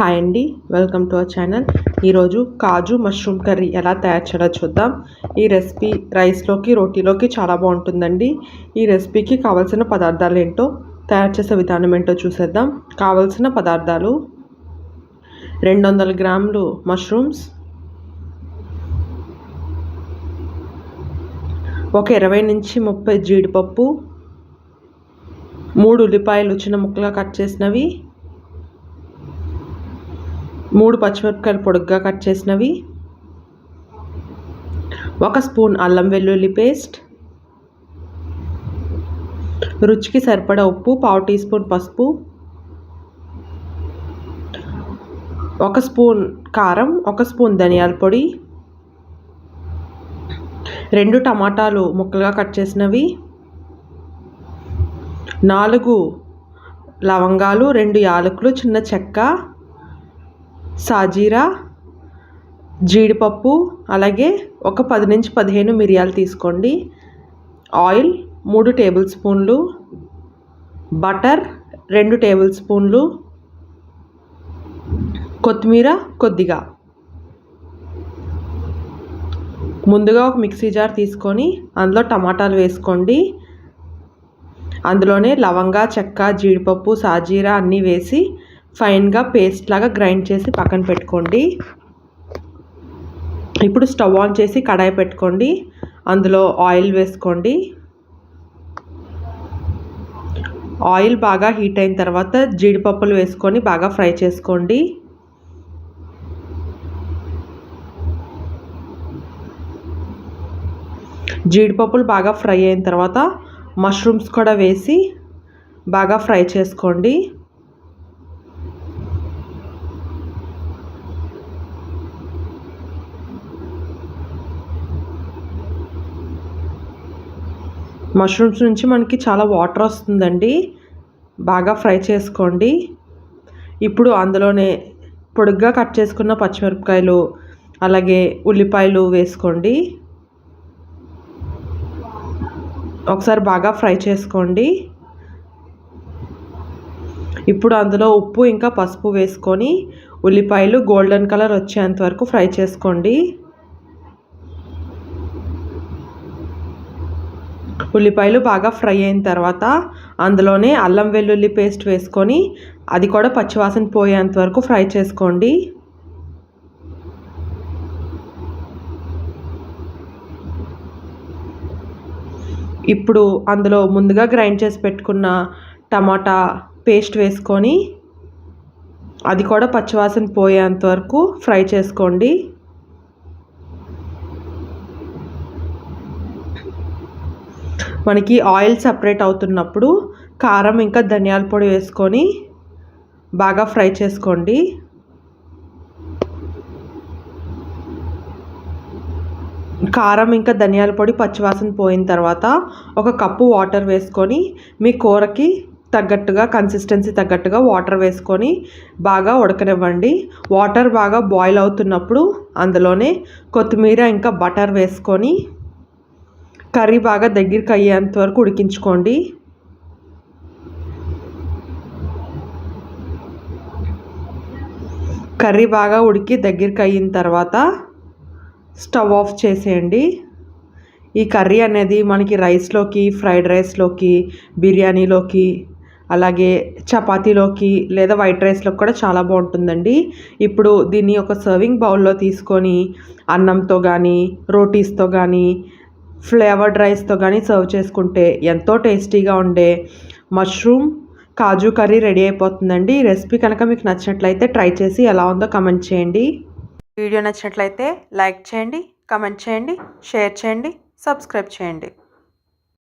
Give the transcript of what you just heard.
Hi అండి welcome to our channel ఈరోజు కాజు mushroom curry ఎలా తయారు చేయాలో చూద్దాం. ఈ రెసిపీ రైస్లోకి రోటీలోకి చాలా బాగుంటుందండి. ఈ రెసిపీకి కావాల్సిన పదార్థాలు ఏంటో తయారు చేసే విధానం ఏంటో చూసేద్దాం. కావాల్సిన పదార్థాలు రెండు వందల గ్రాములు మష్రూమ్స్ ఒక ఇరవై నుంచి ముప్పై జీడిపప్పు మూడు ఉల్లిపాయలు చిన్న ముక్కలుగా కట్ చేసినవి మూడు పచ్చిమిరపకాయలు పొడుగ్గా కట్ చేసినవి. ఒక స్పూన్ అల్లం వెల్లుల్లి పేస్ట్. రుచికి సరిపడా ఉప్పు పావు టీ స్పూన్ పసుపు. ఒక స్పూన్ కారం ఒక స్పూన్ ధనియాల పొడి. రెండు టమాటాలు ముక్కలుగా కట్ చేసినవి. నాలుగు లవంగాలు రెండు యాలకులు చిన్న చెక్క. సాజీరా జీడిపప్పు అలాగే ఒక పది నుంచి పదిహేను మిరియాలు తీసుకోండి. ఆయిల్ మూడు టేబుల్ స్పూన్లు. బటర్ రెండు టేబుల్ స్పూన్లు. కొత్తిమీర కొద్దిగా. ముందుగా ఒక మిక్సీ జార్ తీసుకొని అందులో టమాటాలు వేసుకోండి. అందులోనే లవంగా చెక్క జీడిపప్పు సాజీరా అన్నీ వేసి ఫైన్గా పేస్ట్ లాగా గ్రైండ్ చేసి పక్కన పెట్టుకోండి. ఇప్పుడు స్టవ్ ఆన్ చేసి కడాయి పెట్టుకోండి. అందులో ఆయిల్ వేసుకోండి. ఆయిల్ బాగా హీట్ అయిన తర్వాత జీడిపప్పులు వేసుకొని బాగా ఫ్రై చేసుకోండి. జీడిపప్పులు బాగా ఫ్రై అయిన తర్వాత మష్రూమ్స్ కూడా వేసి బాగా ఫ్రై చేసుకోండి. మష్రూమ్స్ నుంచి మనకి చాలా వాటర్ వస్తుందండి. బాగా ఫ్రై చేసుకోండి. ఇప్పుడు అందులోనే పొడుగ్గా కట్ చేసుకున్న పచ్చిమిరపకాయలు అలాగే ఉల్లిపాయలు వేసుకోండి. ఒకసారి బాగా ఫ్రై చేసుకోండి. ఇప్పుడు అందులో ఉప్పు ఇంకా పసుపు వేసుకొని ఉల్లిపాయలు గోల్డెన్ కలర్ వచ్చేంత వరకు ఫ్రై చేసుకోండి. ఉల్లిపాయలు బాగా ఫ్రై అయిన తర్వాత అందులోనే అల్లం వెల్లుల్లి పేస్ట్ వేసుకొని అది కూడా పచ్చివాసన పోయేంత వరకు ఫ్రై చేసుకోండి. ఇప్పుడు అందులో ముందుగా గ్రైండ్ చేసి పెట్టుకున్న టమాటా పేస్ట్ వేసుకొని అది కూడా పచ్చివాసన పోయేంత వరకు ఫ్రై చేసుకోండి. మనకి ఆయిల్ సపరేట్ అవుతున్నప్పుడు కారం ఇంకా ధనియాల పొడి వేసుకొని బాగా ఫ్రై చేసుకోండి. కారం ఇంకా ధనియాల పొడి పచ్చివాసన పోయిన తర్వాత ఒక కప్పు వాటర్ వేసుకొని మీ కూరకి తగ్గట్టుగా కన్సిస్టెన్సీ తగ్గట్టుగా వాటర్ వేసుకొని బాగా ఉడకనివ్వండి. వాటర్ బాగా బాయిల్ అవుతున్నప్పుడు అందులోనే కొత్తిమీర ఇంకా బటర్ వేసుకొని కర్రీ బాగా దగ్గరికి అయ్యేంత వరకు ఉడికించుకోండి. కర్రీ బాగా ఉడికి దగ్గరికి అయిన తర్వాత స్టవ్ ఆఫ్ చేసేయండి. ఈ కర్రీ అనేది మనకి రైస్లోకి ఫ్రైడ్ రైస్లోకి బిర్యానీలోకి అలాగే చపాతీలోకి లేదా వైట్ రైస్లోకి కూడా చాలా బాగుంటుందండి. ఇప్పుడు దీన్ని ఒక సర్వింగ్ బౌల్లో తీసుకొని అన్నంతో కానీ రోటీస్తో కానీ ఫ్లేవర్డ్ రైస్తో కానీ సర్వ్ చేసుకుంటే ఎంతో టేస్టీగా ఉండే మష్రూమ్ కాజు కర్రీ రెడీ అయిపోతుందండి. ఈ రెసిపీ కనుక మీకు నచ్చినట్లయితే ట్రై చేసి ఎలా ఉందో కమెంట్ చేయండి. వీడియో నచ్చినట్లయితే లైక్ చేయండి కమెంట్ చేయండి షేర్ చేయండి సబ్స్క్రైబ్ చేయండి.